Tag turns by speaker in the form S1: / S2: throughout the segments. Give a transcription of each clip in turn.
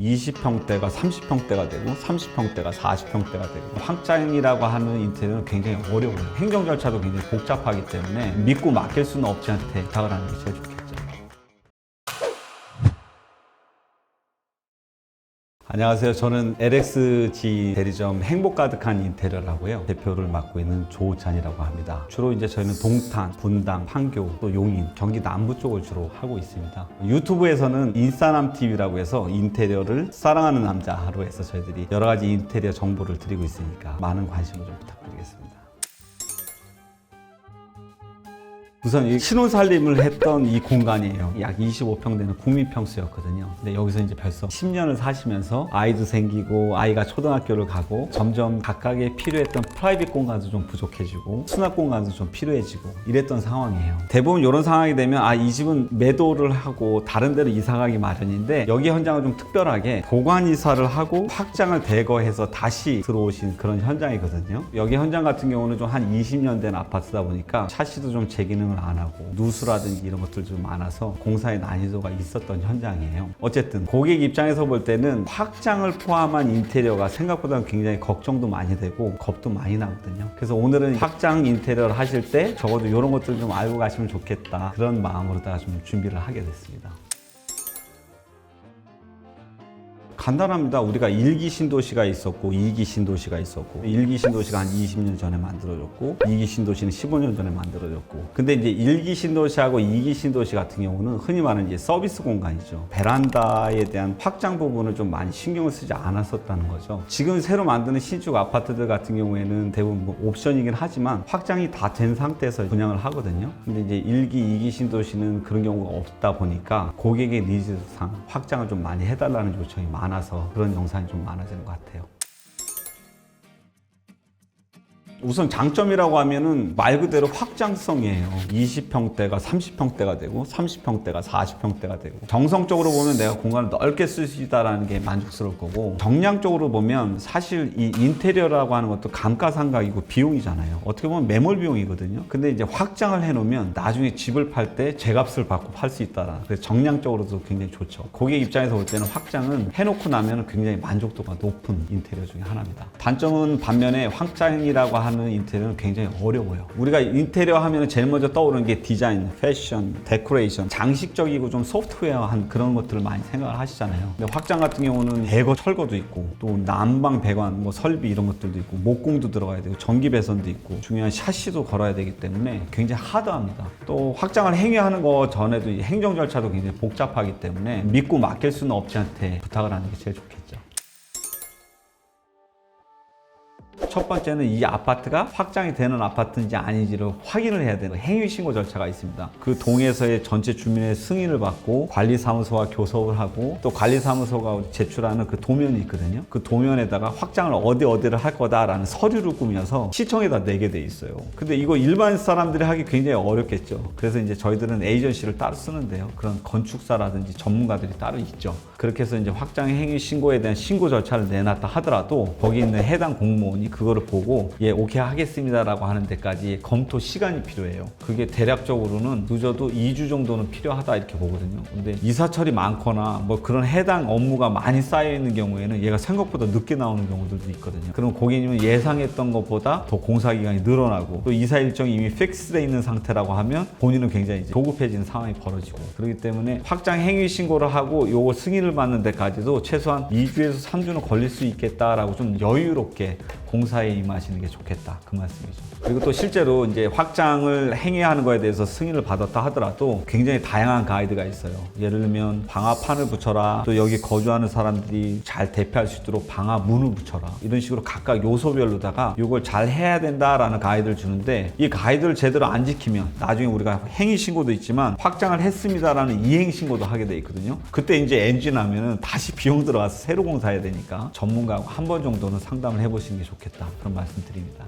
S1: 20평대가 30평대가 되고 30평대가 40평대가 되고 확장이라고 하는 인테리어는 굉장히 어려워요. 행정 절차도 굉장히 복잡하기 때문에 믿고 맡길 수는 없지 않대 부탁을 하는 게 제일 좋겠죠. 안녕하세요. 저는 LXG 대리점 행복 가득한 인테리어를 하고요. 대표를 맡고 있는 조찬이라고 합니다. 주로 이제 저희는 동탄, 분당, 판교, 또 용인, 경기 남부 쪽을 주로 하고 있습니다. 유튜브에서는 인싸남 TV라고 해서 인테리어를 사랑하는 남자로 해서 저희들이 여러 가지 인테리어 정보를 드리고 있으니까 많은 관심을 좀 부탁드리겠습니다. 우선 이 신혼살림을 했던 이 공간이에요. 약 25평 되는 국민평수였거든요. 근데 여기서 이제 벌써 10년을 사시면서 아이도 생기고 아이가 초등학교를 가고 점점 각각의 필요했던 프라이빗 공간도 좀 부족해지고 수납 공간도 좀 필요해지고 이랬던 상황이에요. 대부분 이런 상황이 되면 아 이 집은 매도를 하고 다른 데로 이사 가기 마련인데 여기 현장은 좀 특별하게 보관 이사를 하고 확장을 대거해서 다시 들어오신 그런 현장이거든요. 여기 현장 같은 경우는 좀 한 20년 된 아파트다 보니까 샤시도 좀 재기능을 안 하고 누수라든지 이런 것들 좀 많아서 공사의 난이도가 있었던 현장이에요. 어쨌든 고객 입장에서 볼 때는 확장을 포함한 인테리어가 생각보다 굉장히 걱정도 많이 되고 겁도 많이 나거든요. 그래서 오늘은 확장 인테리어를 하실 때 적어도 이런 것들 좀 알고 가시면 좋겠다 그런 마음으로다가 좀 준비를 하게 됐습니다. 간단합니다. 우리가 일기 신도시가 있었고 이기 신도시가 있었고 일기 신도시가 한 20년 전에 만들어졌고 이기 신도시는 15년 전에 만들어졌고 근데 이제 일기 신도시하고 이기 신도시 같은 경우는 흔히 말하는 이제 서비스 공간이죠. 베란다에 대한 확장 부분을 좀 많이 신경을 쓰지 않았었다는 거죠. 지금 새로 만드는 신축 아파트들 같은 경우에는 대부분 뭐 옵션이긴 하지만 확장이 다 된 상태에서 분양을 하거든요. 근데 이제 일기이기 신도시는 그런 경우가 없다 보니까 고객의 니즈상 확장을 좀 많이 해달라는 요청이 많아 서 그런 영상이 좀 많아지는 것 같아요. 우선 장점이라고 하면은 말 그대로 확장성이에요. 20평대가 30평대가 되고 30평대가 40평대가 되고 정성적으로 보면 내가 공간을 넓게 쓸 수 있다라는 게 만족스러울 거고 정량적으로 보면 사실 이 인테리어라고 하는 것도 감가상각이고 비용이잖아요. 어떻게 보면 매몰 비용이거든요. 근데 이제 확장을 해놓으면 나중에 집을 팔 때 제값을 받고 팔 수 있다라. 그래서 정량적으로도 굉장히 좋죠. 고객 입장에서 볼 때는 확장은 해놓고 나면 굉장히 만족도가 높은 인테리어 중에 하나입니다. 단점은 반면에 확장이라고 하는 인테리어는 굉장히 어려워요. 우리가 인테리어 하면 제일 먼저 떠오르는 게 디자인, 패션, 데코레이션, 장식적이고 좀 소프트웨어한 그런 것들을 많이 생각을 하시잖아요. 근데 확장 같은 경우는 대거 철거도 있고 또 난방 배관, 뭐 설비 이런 것들도 있고 목공도 들어가야 되고 전기 배선도 있고 중요한 샤시도 걸어야 되기 때문에 굉장히 하드합니다. 또 확장을 행위하는 거 전에도 이 행정 절차도 굉장히 복잡하기 때문에 믿고 맡길 수는 없지 않대 부탁을 하는 게 제일 좋겠죠. 첫 번째는 이 아파트가 확장이 되는 아파트인지 아닌지를 확인을 해야 되는 행위 신고 절차가 있습니다. 그 동에서의 전체 주민의 승인을 받고 관리사무소와 교섭을 하고 또 관리사무소가 제출하는 그 도면이 있거든요. 그 도면에다가 확장을 어디 어디를 할 거다라는 서류를 꾸며서 시청에다 내게 돼 있어요. 근데 이거 일반 사람들이 하기 굉장히 어렵겠죠. 그래서 이제 저희들은 에이전시를 따로 쓰는데요. 그런 건축사라든지 전문가들이 따로 있죠. 그렇게 해서 이제 확장 행위 신고에 대한 신고 절차를 내놨다 하더라도 거기 있는 해당 공무원이 그거를 보고 예 오케이 하겠습니다라고 하는 데까지 검토 시간이 필요해요. 그게 대략적으로는 늦어도 2주 정도는 필요하다 이렇게 보거든요. 근데 이사철이 많거나 뭐 그런 해당 업무가 많이 쌓여 있는 경우에는 얘가 생각보다 늦게 나오는 경우들도 있거든요. 그럼 고객님은 예상했던 것보다 더 공사 기간이 늘어나고 또 이사 일정이 이미 픽스돼 있는 상태라고 하면 본인은 굉장히 이제 조급해지는 상황이 벌어지고 그렇기 때문에 확장 행위 신고를 하고 요거 승인을 받는 데까지도 최소한 2주에서 3주는 걸릴 수 있겠다라고 좀 여유롭게 공사에 임하시는 게 좋겠다 그 말씀이죠. 그리고 또 실제로 이제 확장을 행위하는 거에 대해서 승인을 받았다 하더라도 굉장히 다양한 가이드가 있어요. 예를 들면 방화판을 붙여라. 또 여기 거주하는 사람들이 잘 대피할 수 있도록 방화 문을 붙여라. 이런 식으로 각각 요소별로다가 이걸 잘 해야 된다라는 가이드를 주는데 이 가이드를 제대로 안 지키면 나중에 우리가 행위 신고도 있지만 확장을 했습니다라는 이행 신고도 하게 돼 있거든요. 그때 이제 엔진 하면은 다시 비용 들어가서 새로 공사해야 되니까 전문가하고 한 번 정도는 상담을 해보시는 게 좋겠다 그런 말씀 드립니다.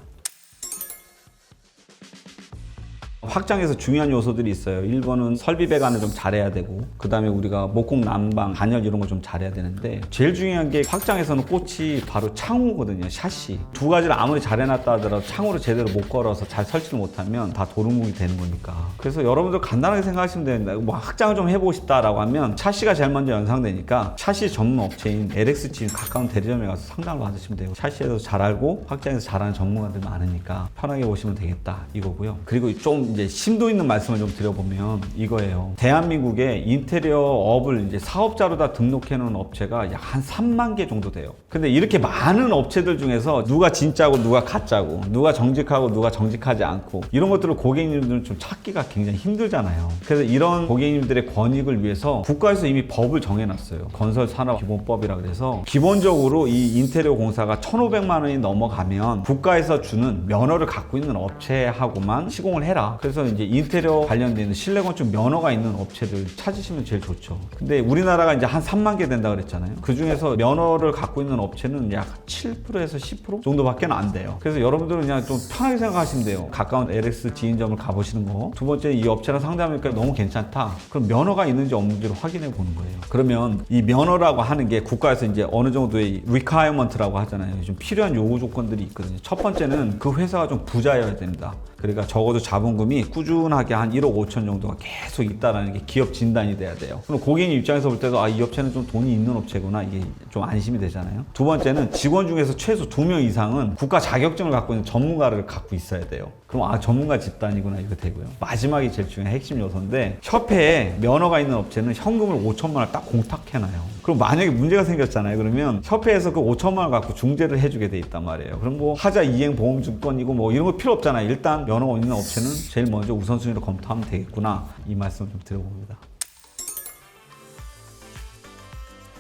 S1: 확장에서 중요한 요소들이 있어요. 1번은 설비 배관을 좀 잘해야 되고 그 다음에 우리가 목공 난방, 단열 이런 거좀 잘해야 되는데 제일 중요한 게 확장에서는 꽃이 바로 창호거든요. 샤시. 두 가지를 아무리 잘해놨다 하더라도 창호를 제대로 못 걸어서 잘 설치를 못하면 다 도루묵이 되는 거니까. 그래서 여러분들 간단하게 생각하시면 됩니다. 뭐 확장을 좀 해보고 싶다라고 하면 샤시가 제일 먼저 연상되니까 샤시 전문 업체인 LXG 가까운 대리점에 가서 상담을 받으시면 돼요. 샤시에서 잘 알고 확장에서 잘하는 전문가들 많으니까 편하게 오시면 되겠다 이거고요. 그리고 좀 이제 심도 있는 말씀을 좀 드려보면 이거예요. 대한민국에 인테리어 업을 이제 사업자로 다 등록해 놓은 업체가 약 한 3만 개 정도 돼요. 근데 이렇게 많은 업체들 중에서 누가 진짜고 누가 가짜고 누가 정직하고 누가 정직하지 않고 이런 것들을 고객님들은 좀 찾기가 굉장히 힘들잖아요. 그래서 이런 고객님들의 권익을 위해서 국가에서 이미 법을 정해놨어요. 건설 산업 기본법이라 그래서 기본적으로 이 인테리어 공사가 1,500만 원이 넘어가면 국가에서 주는 면허를 갖고 있는 업체하고만 시공을 해라. 그래서 이제 인테리어 관련된 실내 건축 면허가 있는 업체들 찾으시면 제일 좋죠. 근데 우리나라가 이제 한 3만 개 된다 그랬잖아요. 그 중에서 면허를 갖고 있는 업체는 약 7%에서 10% 정도밖에 안 돼요. 그래서 여러분들은 그냥 좀 편하게 생각하시면 돼요. 가까운 LX 지인점을 가보시는 거. 두 번째 이 업체랑 상담하니까 너무 괜찮다. 그럼 면허가 있는지 없는지를 확인해 보는 거예요. 그러면 이 면허라고 하는 게 국가에서 이제 어느 정도의 requirement라고 하잖아요. 좀 필요한 요구 조건들이 있거든요. 첫 번째는 그 회사가 좀 부자여야 됩니다. 그러니까 적어도 자본금이 꾸준하게 한 1억 5천 정도가 계속 있다라는 게 기업 진단이 돼야 돼요. 그럼 고객님 입장에서 볼 때도 아, 이 업체는 좀 돈이 있는 업체구나. 이게 좀 안심이 되잖아요. 두 번째는 직원 중에서 최소 두 명 이상은 국가 자격증을 갖고 있는 전문가를 갖고 있어야 돼요. 그럼 아, 전문가 집단이구나. 이거 되고요. 마지막이 제일 중요한 핵심 요소인데 협회에 면허가 있는 업체는 현금을 5천만 원딱 공탁해놔요. 그럼 만약에 문제가 생겼잖아요. 그러면 협회에서 그 5천만 원 갖고 중재를 해주게 돼 있단 말이에요. 그럼 뭐 하자 이행 보험 증권이고 뭐 이런 거 필요 없잖아요. 일단 면허가 있는 업체는 제일 먼저 우선순위로 검토하면 되겠구나. 이 말씀을 좀 드려봅니다.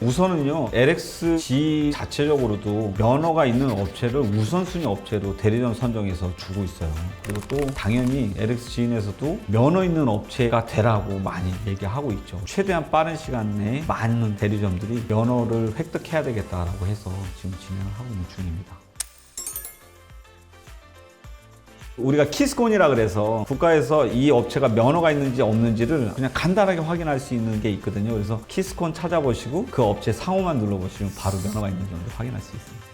S1: 우선은요 LXG 자체적으로도 면허가 있는 업체를 우선순위 업체로 대리점 선정해서 주고 있어요. 그리고 또 당연히 LXG인에서도 면허 있는 업체가 되라고 많이 얘기하고 있죠. 최대한 빠른 시간 내에 많은 대리점들이 면허를 획득해야 되겠다라고 해서 지금 진행을 하고 있는 중입니다 우리가 키스콘이라 그래서 국가에서 이 업체가 면허가 있는지 없는지를 그냥 간단하게 확인할 수 있는 게 있거든요. 그래서 키스콘 찾아보시고 그 업체 상호만 눌러보시면 바로 면허가 있는지 정도 확인할 수 있습니다.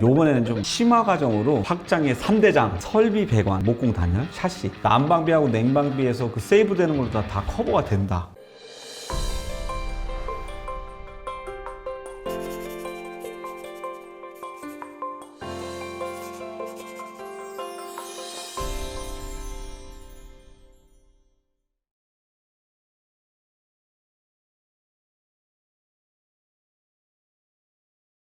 S1: 요번에는 좀 심화 과정으로 확장의 3대장, 설비 배관, 목공 단열, 샤시, 난방비하고 냉방비에서 그 세이브 되는 걸로 다, 다 커버가 된다.